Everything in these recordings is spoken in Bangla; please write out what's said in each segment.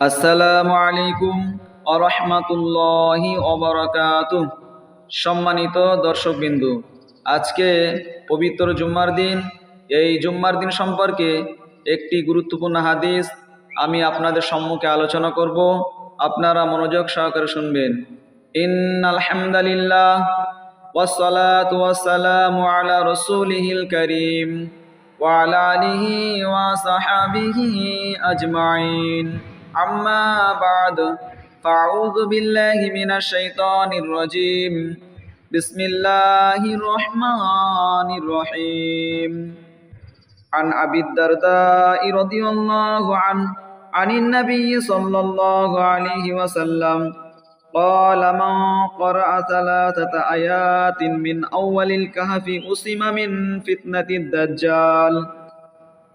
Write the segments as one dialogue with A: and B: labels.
A: আসসালামু আলাইকুম আরহামাতুল্লাহি অবরাকাত সম্মানিত দর্শকবিন্দু, আজকে পবিত্র জুম্মার দিন। এই জুম্মার দিন সম্পর্কে একটি গুরুত্বপূর্ণ হাদিস আমি আপনাদের সম্মুখে আলোচনা করব। আপনারা মনোযোগ সহকারে শুনবেন। ইন আলহামদুলিল্লাহ ওয়াসসালাতু ওয়াসসালামু আলা রাসূলিহিল কারীম ওয়া আলা আলিহি ওয়া সাহাবিহি আজমাইন। أما بعد فأعوذ بالله من الشيطان الرجيم بسم الله الرحمن الرحيم عن أبي الدرداء رضي الله عنه عن النبي صلى الله عليه وسلم قال من قرأ ثلاثة آيات من أول الكهف أسم من فتنة الدجال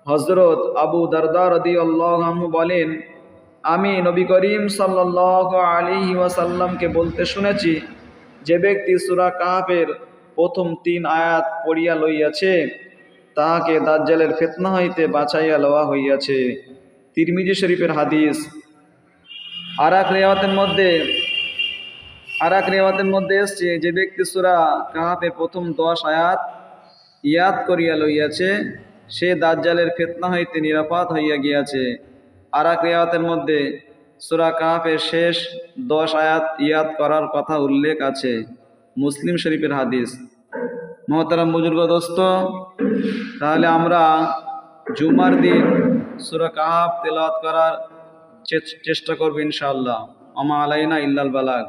A: হজরত আবু দারদা রদিয়াল্লাহু বলেন আমি নবী করিম সাল্লাল্লাহু আলাইহি ওয়াসাল্লামকে বলতে শুনেছি, যে ব্যক্তি সুরা কাহাফের প্রথম তিন আয়াত পড়িয়া লইয়াছে, তাহাকে দাজ্জালের ফিতনা হইতে বাঁচাইয়া লওয়া হইয়াছে। তিরমিজি শরীফের হাদিস। আর এক রেওয়াতের মধ্যে, আর এক রেওয়াতের মধ্যে এসছে, যে ব্যক্তি সুরা কাহাফের প্রথম দশ আয়াত ইয়াদ করিয়া লইয়াছে, সে দাজ্জালের ফেতনা হইতে নিরাপদ হইয়া গিয়াছে। আর এক রেওয়াতের মধ্যে সুরা কাহাফের শেষ দশ আয়াত ইয়াদ করার কথা উল্লেখ আছে মুসলিম শরীফের হাদিস। মহতারাম বুজুর্গ দোস্ত, তাহলে আমরা জুমার দিন সুরা কাহাব তেলাওয়াত করার চেষ্টা করব ইনশাল্লাহ আমা আলাইনা ইল্লাল বালাগ।